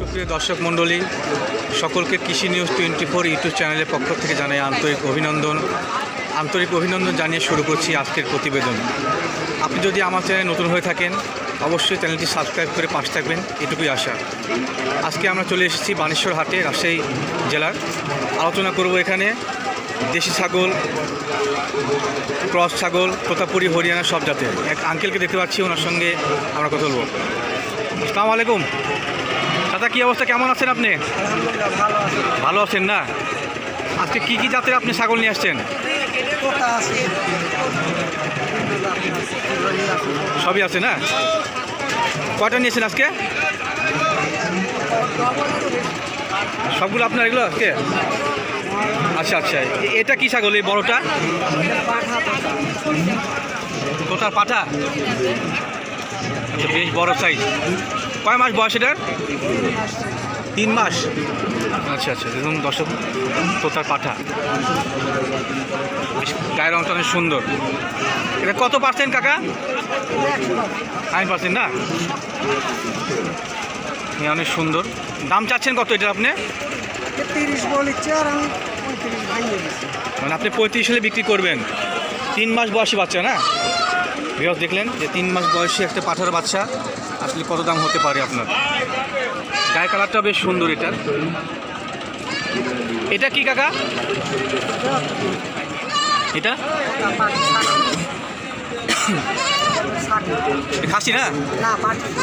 দর্শক মণ্ডলী, সকলকে কৃষি নিউজ টোয়েন্টি ফোর ইউটিউব চ্যানেলের পক্ষ থেকে জানাই আন্তরিক অভিনন্দন। আন্তরিক অভিনন্দন জানিয়ে শুরু করছি আজকের প্রতিবেদন। আপনি যদি আমার চ্যানেলে নতুন হয়ে থাকেন, অবশ্যই চ্যানেলটি সাবস্ক্রাইব করে পাশে থাকবেন, এটুকুই আশা। আজকে আমরা চলে এসেছি বানেশ্বর হাটে, রাজশাহী জেলার। আলোচনা করব এখানে দেশি ছাগল, ক্রস ছাগল, তোতাপুরি, হরিয়ানা সব জাতের। এক আঙ্কেলকে দেখতে পাচ্ছি, ওনার সঙ্গে আমরা কথা বলব। আসসালামু আলাইকুম। দাদা, কী অবস্থা? কেমন আছেন আপনি? ভালো আছেন না? আজকে কি কি জাতের আপনি ছাগল নিয়ে আসছেন? সবই আছে না? কয়টা নিয়েছেন আজকে? সবগুলো আপনার এগুলো আজকে? আচ্ছা আচ্ছা। এটা কি ছাগল, এই বড়টা? কোথার পাঠা? আচ্ছা বেশ বড় সাইজ। কয় মাস বয়স এটার? তিন মাস। আচ্ছা আচ্ছা দেখুন দর্শক তোতার পাঠা। গায়ের রঙটা অনেক সুন্দর। এটা কত পার্সেন্ট কাকা? নাইন পার্সেন্ট না? অনেক সুন্দর। দাম চাচ্ছেন কত এটা আপনি? মানে আপনি পঁয়ত্রিশ হলে বিক্রি করবেন। তিন মাস বয়সী বাচ্চা না? বিরস দেখলেন যে তিন মাস বয়সী একটা পাঠার বাচ্চা আসলে কত দাম হতে পারে আপনার? গায়ে কালারটা বেশ সুন্দর এটা। এটা কি, কাকা? এটা? খাসি না? না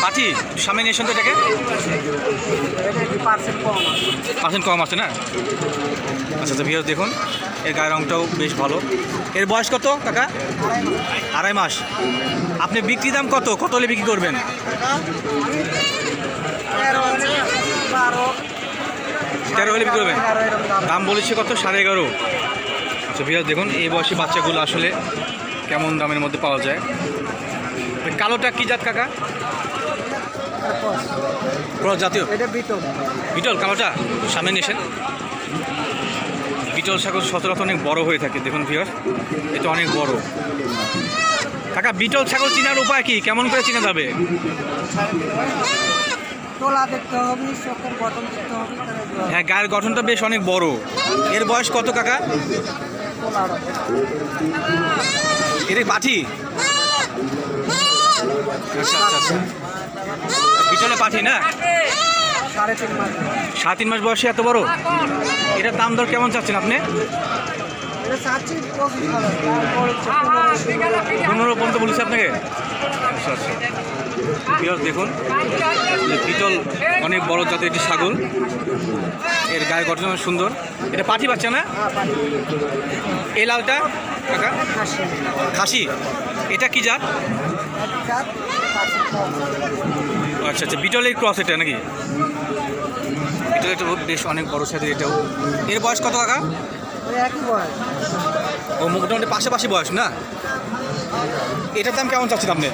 পাঠি সামনে নিয়ে তো এটাকে? পার্সেন্ট কম আছে না? আচ্ছা আচ্ছা দেখুন এর গায়ের রঙটাও বেশ ভালো। এর বয়স কত কাকা? আড়াই মাস। আপনি বিক্রি দাম কত? কত হলে বিক্রি করবেন? তেরো হলে বিক্রি করবেন? দাম। বলেছে কত? সাড়ে এগারো। আচ্ছা বিয়ার দেখুন এই বয়সী বাচ্চাগুলো আসলে কেমন দামের মধ্যে পাওয়া যায়? কালোটা কি জাত কাকা? ক্রস জাতীয়? বিটল। বিটল কালোটা? সামনে নিয়ে এসেন। বিটল ছাগল সচরাচর অনেক বড় হয়ে থাকে দেখুন ভিওর এটা অনেক বড়। কাকা বিটল ছাগল চিনার উপায় কি? কেমন করে চেনা যাবে? তোলা দেখতে হবে চোখের গঠন দেখতে হবে হ্যাঁ গায়ের গঠনটা বেশ অনেক বড়। এর বয়স কত কাকা? এর পাঠি? বিটলে পাঠি না? সাড়ে তিন মাস বয়সে এত বড়? এটার দাম দর কেমন চাচ্ছেন আপনি? পনেরো, পর্যন্ত বলেছে আপনাকে? আচ্ছা আচ্ছা। দেখুন। পিতল অনেক বড় জাতের একটি ছাগল। এর গায়ে গঠন সুন্দর। এটা পাঠি বাচ্চা না? এই লালটা খাসি? এটা কি জাত? আচ্ছা আচ্ছা বিটলের ক্রস এটা নাকি? বিটল এটা বেশ অনেক বড় সাইজের এটাও। এর বয়স কত কাকা? ও, মোটামুটি পাশাপাশি বয়স, না? এটার দাম কেমন চাচ্ছেন আপনি?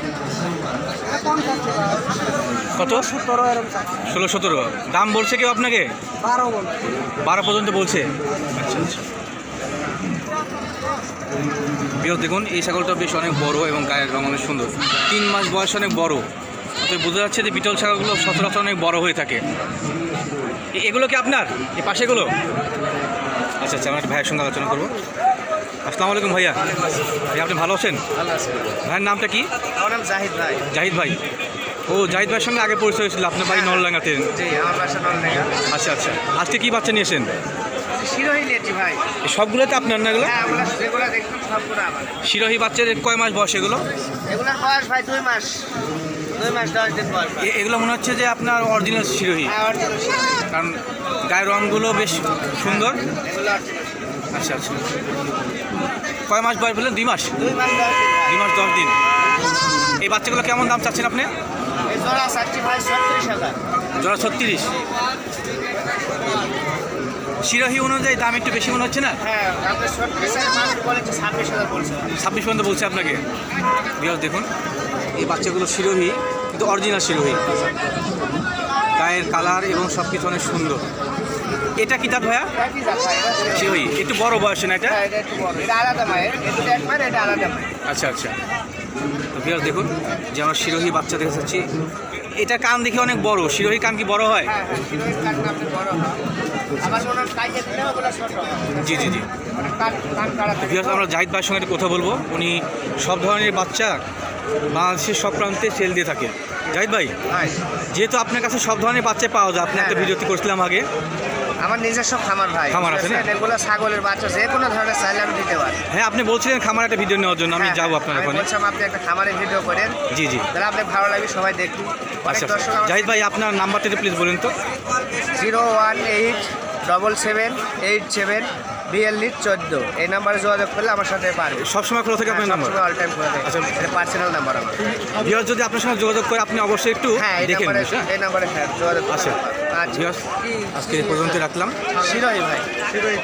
কত? ষোলো, সতেরো। দাম বলছে কেউ আপনাকে? বারো পর্যন্ত বলছে। আচ্ছা আচ্ছা। বিরোধ দেখুন এই ছাগলটা বেশ অনেক বড় এবং গায়ের রং অনেক সুন্দর। তিন মাস বয়স অনেক বড়। তো বোঝা যাচ্ছে যে বিটল ছাগলগুলো সচরাচর অনেক বড় হয়ে থাকে। এ- এগুলো কি আপনার? এই পাশেগুলো আচ্ছা আচ্ছা আমরা একটা ভাইয়ের সঙ্গে আলোচনা করব। আসসালামু আলাইকুম ভাইয়া। ভাইয়া আপনি ভালো আছেন? ভাইয়ের নামটা কি? আমার নাম জাহিদ ভাই। জাহিদ ভাই। ও জাহিদ ভাইয়ের সঙ্গে আগে পরিচয় হয়েছিল আপনার বাড়ি নলডাঙ্গাতে। জি আমার বাসা নলনেগা আচ্ছা আচ্ছা। আজকে কি বাচ্চা নিয়েছেন? শিরোহী ভাই। এই সবগুলোতে আপনার না এগুলো? হ্যাঁ যেগুলো সবগুলো আমার। শিরোহী বাচ্চাদের কয় মাস বয়স এগুলো? এগুলোর বয়স ভাই দুই মাস। দুই মাস দশ দিন বয়স এগুলো মনে হচ্ছে যে আপনার অরিজিনাল শিরোহী। হ্যাঁ অরিজিনাল কারণ গায়ের রঙগুলো বেশ সুন্দর। এগুলো অরিজিনাল আচ্ছা আচ্ছা। কয় মাস বয়স বললেন? দুই মাস? দুই মাস দশ দিন এই বাচ্চাগুলো কেমন দাম চাচ্ছেন আপনি? জোড়া ছত্রিশ হাজার। জোড়া ছত্রিশ। শিরোহী অনুযায়ী দাম একটু বেশি মনে হচ্ছে না? হ্যাঁ ছাব্বিশ পর্যন্ত বলছে আপনাকে? বিয়াস দেখুন। এই বাচ্চাগুলো শিরোহী কিন্তু অরিজিনাল শিরোহী। গায়ের কালার এবং সব কিছু অনেক সুন্দর। এটা কি তার ভাইয়া? একটু বড় বয়সে না এটা? হ্যাঁ আচ্ছা আচ্ছা। বিয়াস দেখুন যে আমার শিরোহী বাচ্চা দেখে যাচ্ছি। এটা কান দেখে অনেক বড়। শিরোহী কান কি বড় হয়। হ্যাঁ হ্যাঁ হয় হয় হয় জি জি জি। মানে আমরা জাহিদ ভাইয়ের সঙ্গে একটা কথা বলব। উনি সব ধরনের বাচ্চা বাংলাদেশের সব প্রান্তে সেল দিয়ে থাকে। জাহিদ ভাই ভাই। যেহেতু আপনার কাছে সব ধরনের বাচ্চা পাওয়া যায় আপনি একটা ভিডিওটি করছিলাম আগে। আমার নিজস্ব খামার ভাই। খামার আছে না? এগুলো ছাগলের বাচ্চা যে কোনো ধরনের চাইলে আমি দিতে পারি। হ্যাঁ আপনি বলছিলেন খামার একটা ভিডিও নেওয়ার জন্য আমি হ্যাঁ, যাব আপনার ওখানে। বলছিলাম আপনি একটা খামারের ভিডিও করেন। জি জি। তাহলে আপনি ভালো লাগবে সবাই দেখুন। আচ্ছা জাহিদ ভাই আপনার নাম্বারটা প্লিজ বলুন তো। Zero one eight double seven eight seven বিয়াল্লিশ চোদ্দ। এই নাম্বারে যোগাযোগ করলে আমার সাথে পারবে। সবসময় খোলা থাকে আপনার নাম্বার অল টাইম করে দেয় আচ্ছা। এটা পার্সোনাল নাম্বার আমার। ভিওর যদি আপনার সঙ্গে যোগাযোগ করে আপনি অবশ্যই একটু হ্যাঁ দেখে নেবেন হ্যাঁ? এই নাম্বারে হ্যাঁ যোগাযোগ আচ্ছা। আচ্ছা। আজকে পর্যন্ত রাখলাম। শিরোই ভাই। শিরোই